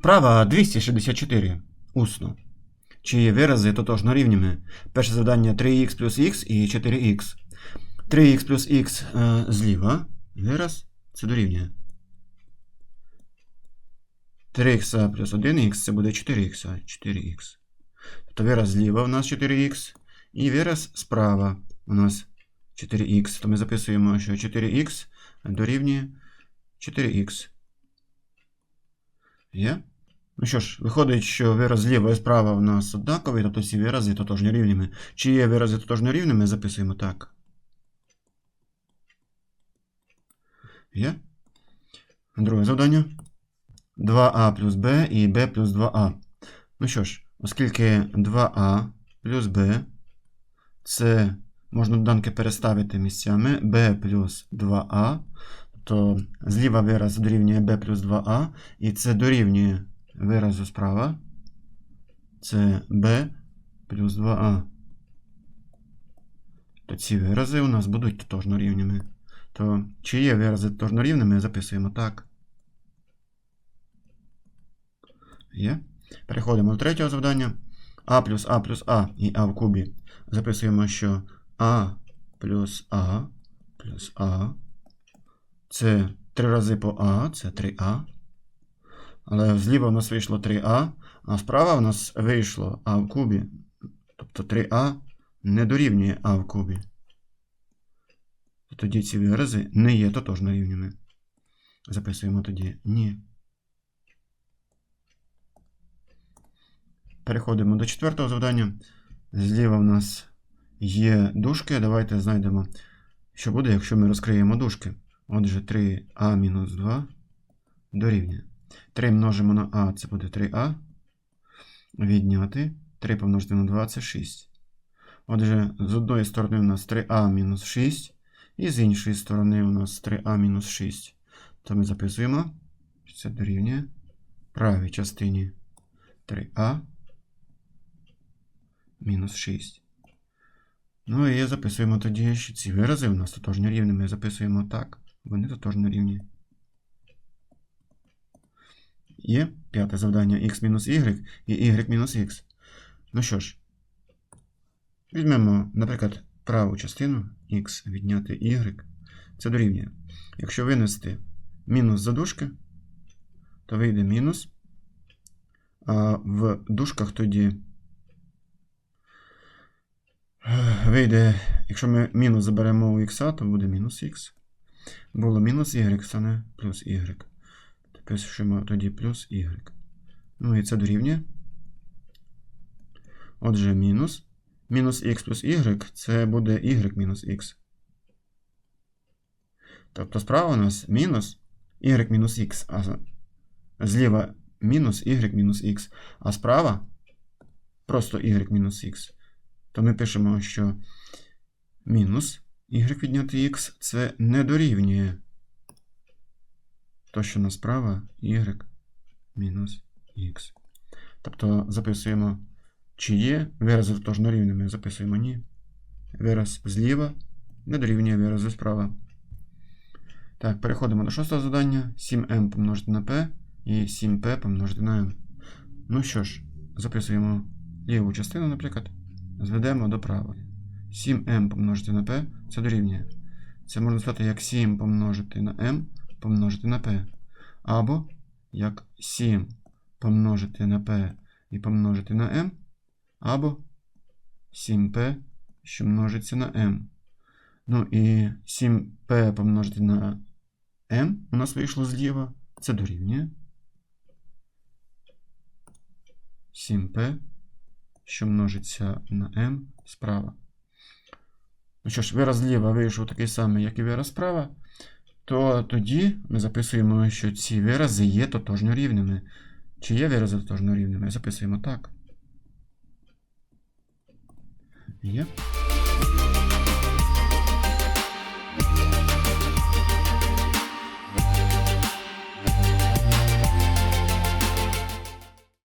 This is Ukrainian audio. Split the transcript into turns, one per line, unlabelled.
Вправа 264. Усно. Чи є вирази тотожно рівніми? Перше завдання 3х плюс х і 4х. 3х плюс х е, зліва. Вираз це дорівнює. 3х плюс 1х це буде 4х. 4х. Тобто вираз зліва у нас 4х. І вираз справа у нас 4х. То ми записуємо, що 4х дорівнює 4х. Є? Ну що ж, виходить, що вираз зліва і справа у нас однакові, тобто всі вирази тотожно рівними. Чи є вирази тотожно рівними, записуємо так. Є? Друге завдання. 2а плюс b і b плюс 2а. Ну що ж, оскільки 2а плюс b це можна доданки переставити місцями b плюс 2а, то зліва вираз дорівнює b плюс 2а, і це дорівнює виразу справа. Це b плюс 2а. То ці вирази у нас будуть тотожно рівними. То чи є вирази тотожно рівними, записуємо так. Є. Переходимо до третього завдання. А плюс А плюс А і А в кубі. Записуємо, що А плюс А плюс А. Це 3 рази по А, це 3А. Але зліва у нас вийшло 3А, а справа у нас вийшло А в кубі. Тобто 3А не дорівнює А в кубі. Тоді ці вирази не є тотожно рівними. Записуємо тоді ні. Переходимо до четвертого завдання. Зліва в нас є дужки. Давайте знайдемо, що буде, якщо ми розкриємо дужки. Отже, 3а мінус 2 дорівнює. 3 множимо на а, це буде 3а. Відняти. 3 помножити на 2 це 6. Отже, з одної сторони у нас 3а мінус 6, і з іншої сторони у нас 3а мінус 6. То ми записуємо, що це дорівнює правій частині 3а мінус 6. Ну і записуємо тоді, що ці вирази у нас тотожні рівні. Ми записуємо так. Вони тотожно рівні. Є п'яте завдання x мінус y і y мінус x. Ну що ж, візьмемо, наприклад, праву частину x відняти y. Це дорівнює. Якщо винести мінус за дужки, то вийде мінус. А в дужках тоді вийде, якщо ми мінус заберемо у х, то буде мінус х. Було мінус y, стане плюс y. Пишемо тоді плюс y. Ну і це дорівнює. Отже, мінус. Мінус х плюс y це буде y мінус х. Тобто справа у нас мінус y мінус х, а зліва мінус y мінус х, а справа просто y мінус х. То ми пишемо, що мінус y відняти х це не дорівнює. То, що насправа y мінус х. Тобто записуємо, чи є вирази тотожно рівними. Записуємо ні. Вираз зліва не дорівнює виразу справа. Так, переходимо до шостого завдання. 7m помножити на p і 7p помножити на m. Ну що ж, записуємо ліву частину, наприклад. Зведемо до правої. 7m помножити на p це дорівнює. Це можна сказати як 7 помножити на m помножити на p. Або як 7 помножити на p і помножити на m, або 7p, що множиться на m. Ну і 7p помножити на m у нас вийшло зліва. Це дорівнює. 7p, що множиться на m справа. Ну що ж, вираз зліва вийшов такий самий, як і вираз справа то тоді ми записуємо, що ці вирази є тотожно рівними. Чи є вирази тотожно рівними? Записуємо так. Є.